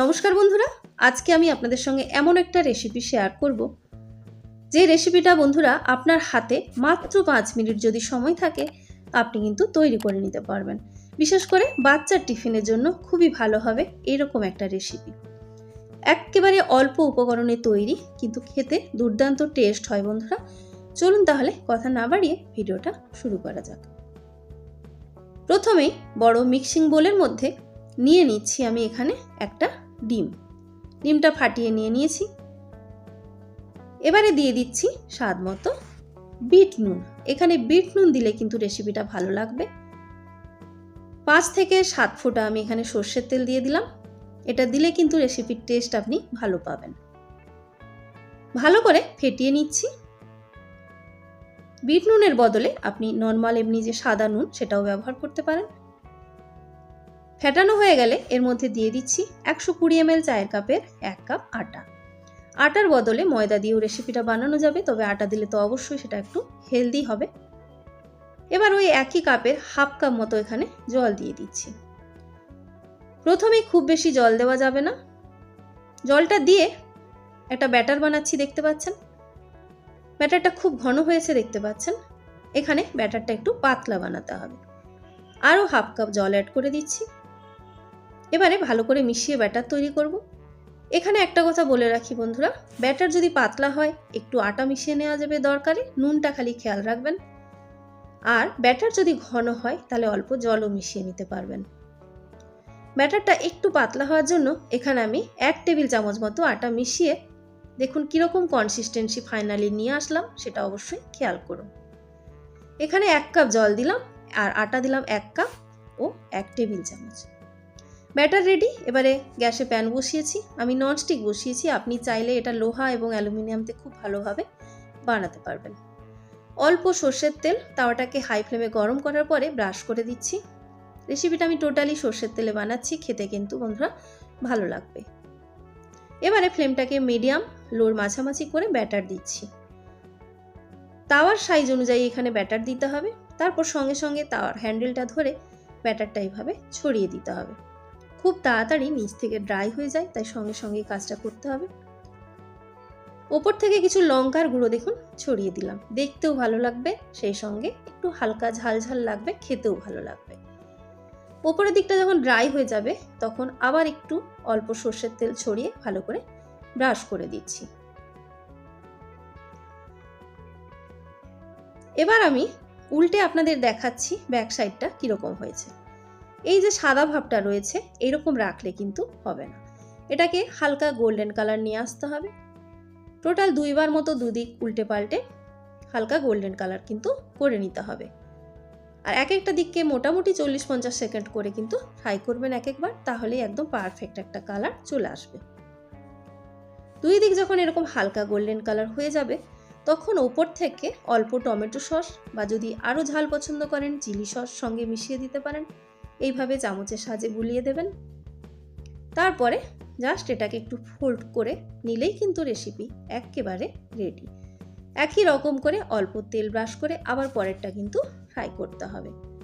নমস্কার বন্ধুরা, আজকে আমি আপনাদের সঙ্গে এমন একটা রেসিপি শেয়ার করব। যে রেসিপিটা বন্ধুরা আপনার হাতে মাত্র পাঁচ মিনিট যদি সময় থাকে, আপনি কিন্তু তৈরি করে নিতে পারবেন। বিশেষ করে বাচ্চার টিফিনের জন্য খুবই ভালো হবে এরকম একটা রেসিপি একেবারে অল্প উপকরণে তৈরি, কিন্তু খেতে দুর্দান্ত টেস্ট হয় বন্ধুরা। চলুন তাহলে কথা না বাড়িয়ে ভিডিওটা শুরু করা যাক। প্রথমেই বড় মিক্সিং বোলের মধ্যে নিয়ে নিচ্ছি আমি এখানে একটা ডিম। ডিমটা ফাটিয়ে নিয়ে নিয়েছি। এবারে দিয়ে দিচ্ছি স্বাদ মতো বিট নুন। এখানে বিট নুন দিলে কিন্তু রেসিপিটা ভালো লাগবে। পাঁচ থেকে সাত ফোঁটা আমি এখানে সর্ষের তেল দিয়ে দিলাম। এটা দিলে কিন্তু রেসিপির টেস্ট আপনি ভালো পাবেন। ভালো করে ফেটিয়ে নিচ্ছি। বিট নুনের বদলে আপনি নর্মাল এমনি যে সাদা নুন সেটাও ব্যবহার করতে পারেন। ফেটানো হয়ে গেলে এর মধ্যে দিয়ে দিচ্ছি একশো কুড়ি এম চায়ের কাপের এক কাপ আটা। আটার বদলে ময়দা দিয়েও রেসিপিটা বানানো যাবে, তবে আটা দিলে তো অবশ্যই সেটা একটু হেলদি হবে। এবার ওই একই কাপের হাফ কাপ মতো এখানে জল দিয়ে দিচ্ছি। প্রথমে খুব বেশি জল দেওয়া যাবে না। জলটা দিয়ে একটা ব্যাটার বানাচ্ছি, দেখতে পাচ্ছেন? ব্যাটারটা খুব ঘন হয়েছে, দেখতে পাচ্ছেন? এখানে ব্যাটারটা একটু পাতলা বানাতে হবে। আরও হাফ কাপ জল অ্যাড করে দিচ্ছি। এবারে ভালো করে মিশিয়ে ব্যাটার তৈরি করব। এখানে একটা কথা বলে রাখি বন্ধুরা, ব্যাটার যদি পাতলা হয়, একটু আটা মিশিয়ে নেওয়া যাবে দরকারে, নুনটা খালি খেয়াল রাখবেন। আর ব্যাটার যদি ঘন হয়, তাহলে অল্প জলও মিশিয়ে নিতে পারবেন। ব্যাটারটা একটু পাতলা হওয়ার জন্য এখানে আমি এক টেবিল চামচ মতো আটা মিশিয়ে, দেখুন কীরকম কনসিস্টেন্সি ফাইনালি নিয়ে আসলাম, সেটা অবশ্যই খেয়াল করুন। এখানে এক কাপ জল দিলাম, আর আটা দিলাম এক কাপ ও এক টেবিল চামচ। Batter ready? এবারে গ্যাসে প্যান বসিয়েছি। আমি ননস্টিক বসিয়েছি। আপনি চাইলে এটা লোহা এবং অ্যালুমিনিয়ামতে খুব ভালোভাবে বানাতে পারবেন। অল্প সর্ষের তেল, তাওয়াটাকে হাই ফ্লেমে গরম করার পরে ব্রাশ করে দিচ্ছি। রেসিপিটা আমি টোটালি সর্ষের তেলে বানাচ্ছি। খেতে কিন্তু বন্ধুরা ভালো লাগবে। এবারে ফ্লেমটাকে মিডিয়াম লোর মাঝামাঝি করে ব্যাটার দিচ্ছি। তাওয়ার সাইজ অনুযায়ী এখানে ব্যাটার দিতে হবে। তারপর সঙ্গে সঙ্গে তাওয়ার হ্যান্ডেলটা ধরে ব্যাটারটা এইভাবে ছড়িয়ে দিতে হবে। খুব তাড়াতাড়ি নিচ থেকে ড্রাই হয়ে যায়, তাই সঙ্গে সঙ্গে কাজটা করতে হবে। ওপর থেকে কিছু লঙ্কার গুঁড়ো দেখুন, ছড়িয়ে দিলাম। দেখতেও ভালো লাগবে, সেই সঙ্গে একটু হালকা ঝাল ঝাল লাগবে, খেতেও ভালো লাগবে। ওপরের দিকটা যখন ড্রাই হয়ে যাবে, তখন আবার একটু অল্প সর্ষের তেল ছড়িয়ে ভালো করে ব্রাশ করে দিচ্ছি। এবার আমি উল্টে আপনাদের দেখাচ্ছি ব্যাক সাইডটা কীরকম হয়েছে। এই যে সাদা ভাবটা রয়েছে, এরকম রাখলে কিন্তু হবে না। এটাকে হালকা গোল্ডেন কালার নিয়ে আসতে হবে। টোটাল দুইবার মতো দুদিক উল্টে পাল্টে হালকা গোল্ডেন কালার কিন্তু করে নিতে হবে। আর এক একটা দিককে মোটামুটি চল্লিশ পঞ্চাশ সেকেন্ড করে কিন্তু ফ্রাই করবেন এক একবার, তাহলেই একদম পারফেক্ট একটা কালার চলে আসবে। দুই দিক যখন এরকম হালকা গোল্ডেন কালার হয়ে যাবে, তখন ওপর থেকে অল্প টমেটো সস বা যদি আরও ঝাল পছন্দ করেন, চিলি সস সঙ্গে মিশিয়ে দিতে পারেন। এইভাবে চামচের সাজে বুলিয়ে দেবেন। তারপরে জাস্ট এটাকে একটু ফোল্ড করে নিলেই কিন্তু রেসিপি একেবারে রেডি একই রকম করে অল্প তেল ব্রাশ করে আবার পরেরটা কিন্তু ফ্রাই করতে হবে।